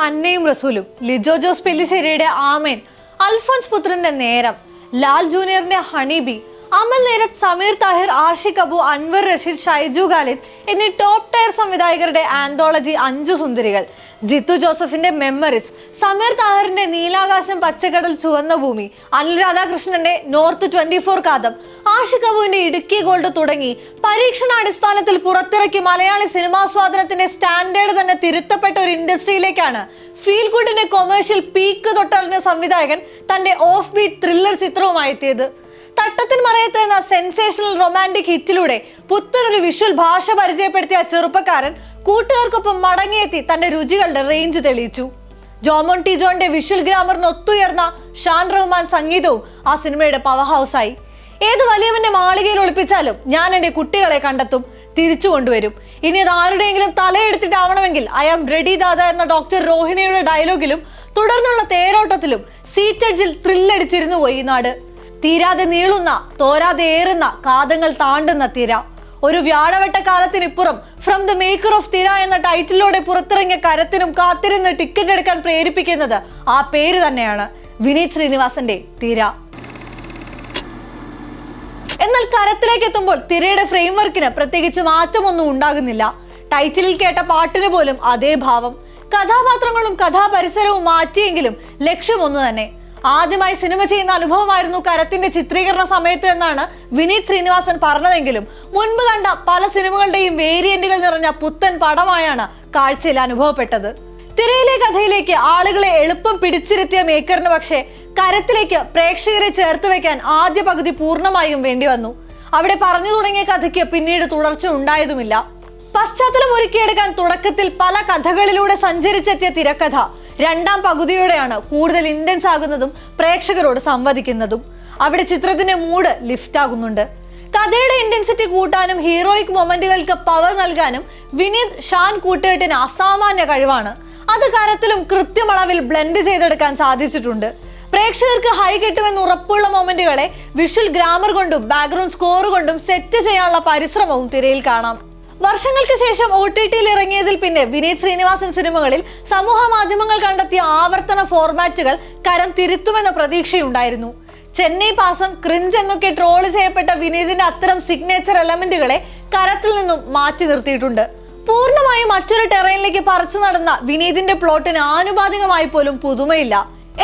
അന്നയും റസൂലും ലിജോ ജോസ് പെല്ലിശ്ശേരിയുടെ ആമേൻ അൽഫോൻസ് പുത്രന്റെ നേരം ലാൽ ജൂനിയറിന്റെ ഹണീബി അമൽ നേരത്ത് സമീർ താഹിർ ആഷിഖ് അബു അൻവർ റഷീദ് ഷൈജു ഖാലിദ് എന്നീ ടോപ്പ് ടയർ സംവിധായകരുടെ ആന്തോളജി അഞ്ചു സുന്ദരികൾ. ജിത്തു ജോസഫിന്റെ മെമ്മറീസ് സമീർ താഹിറിന്റെ നീലാകാശം പച്ചക്കടൽ ചുവന്ന ഭൂമി അനിൽ രാധാകൃഷ്ണന്റെ നോർത്ത് ട്വന്റി ഫോർ കാതം ആഷിഖ് അബുവിന്റെ ഇടുക്കി ഗോൾഡ് തുടങ്ങി പരീക്ഷണാടിസ്ഥാനത്തിൽ പുറത്തിറക്കി മലയാളി സിനിമാസ്വാദനത്തിന്റെ സ്റ്റാൻഡേർഡ് തന്നെ തിരുത്തപ്പെട്ട ഒരു ഇൻഡസ്ട്രിയിലേക്കാണ്. ഫീൽ ഗുഡിന്റെ കൊമേഴ്ഷ്യൽ പീക്ക് തൊട്ടറിഞ്ഞ സംവിധായകൻ തന്റെ ഓഫ് ബീറ്റ് ത്രില്ലർ ചിത്രവുമായി എത്തിയത്. തട്ടത്തിൻ മറയത്ത് എന്ന സെൻസേഷണൽ റൊമാന്റിക് ഹിറ്റിലൂടെ പുത്തനൊരു വിഷ്വൽ ഭാഷ പരിചയപ്പെടുത്തിയ ചെറുപ്പക്കാരൻ കൂട്ടുകാർക്കൊപ്പം മടങ്ങിയെത്തി തന്റെ രുചികളുടെ റേഞ്ച് തെളിയിച്ചു. ജോമോൺ ടി ജോണിന്റെ വിഷ്വൽ ഗ്രാമറിന് ഒത്തുയർന്ന ഷാൻ റഹ്മാൻ സംഗീതവും ആ സിനിമയുടെ പവർ ആയി. ഏത് വലിയവന്റെ മാളികയിൽ ഒളിപ്പിച്ചാലും ഞാൻ എന്റെ കുട്ടികളെ കണ്ടെത്തും തിരിച്ചു കൊണ്ടുവരും. ഇനി അത് ആരുടെയെങ്കിലും തലയെടുത്തിട്ടാവണമെങ്കിൽ ഐ ആം റെഡി ദാദ എന്ന ഡോക്ടർ രോഹിണിയുടെ ഡയലോഗിലും തുടർന്നുള്ള തേരോട്ടത്തിലും സീറ്റഡ്ജിൽ ത്രില്ലടിച്ചിരുന്നു പോയി നാട്. തീരാതെ നീളുന്ന തോരാതെ ഏറുന്ന കാതങ്ങൾ താണ്ടുന്ന തിര. ഒരു വ്യാഴവട്ട കാലത്തിനിപ്പുറം from the maker of Thira എന്ന ടൈറ്റിലൂടെ പുറത്തിറങ്ങിയ കരത്തിനും കാത്തിരുന്ന് ടിക്കറ്റ് എടുക്കാൻ പ്രേരിപ്പിക്കുന്നത് ആ പേര് തന്നെയാണ് വിനീത് ശ്രീനിവാസന്റെ തിര. എന്നാൽ കരത്തിലേക്ക് എത്തുമ്പോൾ തിരയുടെ ഫ്രെയിംവർക്കിന് പ്രത്യേകിച്ച് മാറ്റമൊന്നും ഉണ്ടാകുന്നില്ല. ടൈറ്റിലിൽ കേട്ട പാട്ടിന് പോലും അതേ ഭാവം. കഥാപാത്രങ്ങളും കഥാപരിസരവും മാറ്റിയെങ്കിലും ലക്ഷ്യം ഒന്ന് തന്നെ ആദ്യമായി സിനിമ ചെയ്യുന്ന അനുഭവമായിരുന്നു കരത്തിന്റെ ചിത്രീകരണ സമയത്ത് എന്നാണ് വിനീത് ശ്രീനിവാസൻ പറഞ്ഞതെങ്കിലും മുൻപ് കണ്ട പല സിനിമകളുടെയും വേരിയന്റുകൾ നിറഞ്ഞ പുത്തൻ പടമായാണ് കാഴ്ചയിൽ അനുഭവപ്പെട്ടത്. തിരയിലെ കഥയിലേക്ക് ആളുകളെ എളുപ്പം പിടിച്ചിരുത്തിയ മേക്കറിന് പക്ഷേ കരത്തിലേക്ക് പ്രേക്ഷകരെ ചേർത്ത് വെക്കാൻ ആദ്യ പകുതി പൂർണമായും വേണ്ടി വന്നു. അവിടെ പറഞ്ഞു തുടങ്ങിയ കഥയ്ക്ക് പിന്നീട് തുടർച്ച ഉണ്ടായതുമില്ല. പശ്ചാത്തലം ഒരുക്കിയെടുക്കാൻ തുടക്കത്തിൽ പല കഥകളിലൂടെ സഞ്ചരിച്ചെത്തിയ തിരക്കഥ രണ്ടാം പകുതിയോടെയാണ് കൂടുതൽ ഇന്റൻസ് ആകുന്നതും പ്രേക്ഷകരോട് സംവദിക്കുന്നതും. അവിടെ ചിത്രത്തിന്റെ മൂഡ് ലിഫ്റ്റ് ആകുന്നുണ്ട്. കഥയുടെ ഇന്റൻസിറ്റി കൂട്ടാനും ഹീറോയിക് മൊമെന്റുകൾക്ക് പവർ നൽകാനും വിനീത് ഷാൻ കൂട്ടുകെട്ടിന് അസാമാന്യ കഴിവാണ്. അത് കരത്തിലും കൃത്യമളവിൽ ബ്ലെൻഡ് ചെയ്തെടുക്കാൻ സാധിച്ചിട്ടുണ്ട്. പ്രേക്ഷകർക്ക് ഹൈ കിട്ടുമെന്ന് ഉറപ്പുള്ള മൊമെന്റുകളെ വിഷ്വൽ ഗ്രാമർ കൊണ്ടും ബാക്ക്ഗ്രൗണ്ട് സ്കോർ കൊണ്ടും സെറ്റ് ചെയ്യാനുള്ള പരിശ്രമവും തിരയിൽ കാണാം. വർഷങ്ങൾക്ക് ശേഷം ഒ ടി ടിയിൽ ഇറങ്ങിയതിൽ പിന്നെ വിനീത് ശ്രീനിവാസൻ സിനിമകളിൽ സമൂഹ മാധ്യമങ്ങൾ കണ്ടെത്തിയ ആവർത്തന ഫോർമാറ്റുകൾ കരം തിരുത്തുമെന്ന പ്രതീക്ഷയുണ്ടായിരുന്നു. ചെന്നൈ പാസം ക്രിഞ്ച് എന്നൊക്കെ ട്രോൾ ചെയ്യപ്പെട്ട വിനീതിന്റെ അത്തരം സിഗ്നേച്ചർ എലമെന്റുകളെ കരത്തിൽ നിന്നും മാറ്റി നിർത്തിയിട്ടുണ്ട്. പൂർണമായും മറ്റൊരു ടെറൈനിലേക്ക് പറിച്ചു നടന്ന വിനീതിന്റെ പ്ലോട്ടിന് ആനുപാതികമായി പോലും പുതുമയില്ല.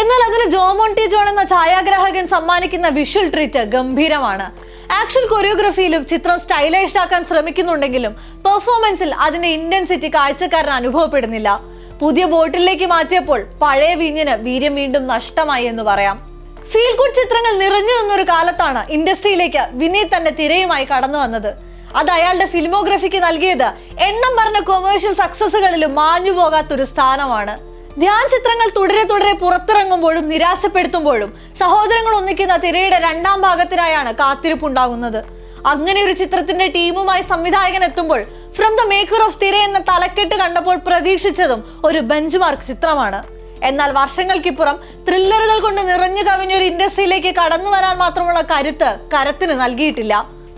എന്നാൽ അതിന് ജോമോൺ ടി ജോൺ എന്ന ഛായാഗ്രാഹകൻ സമ്മാനിക്കുന്ന വിഷ്വൽ ട്രീറ്റ് ഗംഭീരമാണ്. ആക്ഷൻ കൊറിയോഗ്രഫിയിലും ചിത്രം സ്റ്റൈലൈസ്ഡ് ആക്കാൻ ശ്രമിക്കുന്നുണ്ടെങ്കിലും പെർഫോമൻസിൽ അതിന്റെ ഇന്റൻസിറ്റി കാഴ്ചക്കാരന് അനുഭവപ്പെടുന്നില്ല. പുതിയ ബോട്ടിലേക്ക് മാറ്റിയപ്പോൾ പഴയ വീഞ്ഞിന് വീര്യം വീണ്ടും നഷ്ടമായി എന്ന് പറയാം. ഫീൽ ഗുഡ് ചിത്രങ്ങൾ നിറഞ്ഞു നിന്നൊരു കാലത്താണ് ഇൻഡസ്ട്രിയിലേക്ക് വിനീത് തന്റെ തിരയുമായി കടന്നു വന്നത്. അത് അയാളുടെ ഫിലിമോഗ്രഫിക്ക് നൽകിയത് എണ്ണം പറഞ്ഞ കൊമേഴ്ഷ്യൽ സക്സസുകളിലും മാഞ്ഞു പോകാത്തൊരു സ്ഥാനമാണ്. ധ്യാൻ ചിത്രങ്ങൾ തുടരെ തുടരെ പുറത്തിറങ്ങുമ്പോഴും നിരാശപ്പെടുത്തുമ്പോഴും സഹോദരങ്ങൾ ഒന്നിക്കുന്ന തിരയുടെ രണ്ടാം ഭാഗത്തിനായാണ് കാത്തിരിപ്പുണ്ടാകുന്നത്. അങ്ങനെ ഒരു ചിത്രത്തിന്റെ ടീമുമായി സംവിധായകൻ എത്തുമ്പോൾ from the maker of Thira എന്ന തലക്കെട്ട് കണ്ടപ്പോൾ പ്രതീക്ഷിച്ചതും ഒരു ബെഞ്ച് മാർക്ക് ചിത്രമാണ്. എന്നാൽ വർഷങ്ങൾക്കിപ്പുറം ത്രില്ലറുകൾ കൊണ്ട് നിറഞ്ഞു കവിഞ്ഞ ഒരു ഇൻഡസ്ട്രിയിലേക്ക് കടന്നു വരാൻ മാത്രമുള്ള കരുത്ത് കരത്തിന് നൽകിയിട്ടില്ല.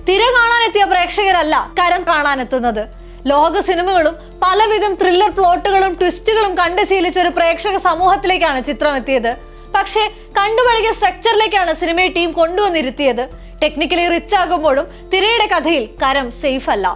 തിര കാണാനെത്തിയ പ്രേക്ഷകരല്ല കരം കാണാനെത്തുന്നത്. ലോക സിനിമകളും പലവിധം ത്രില്ലർ പ്ലോട്ടുകളും ട്വിസ്റ്റുകളും കണ്ട് ശീലിച്ച ഒരു പ്രേക്ഷക സമൂഹത്തിലേക്കാണ് ചിത്രം എത്തിയത് പക്ഷേ കണ്ടുപഴകിയ സ്ട്രക്ചറിലേക്കാണ് സിനിമയെ ടീം കൊണ്ടുവന്നിരുത്തിയത്. ടെക്നിക്കലി റിച്ച് ആകുമ്പോഴും തിരയുടെ കഥയിൽ കരം സേഫ് അല്ല.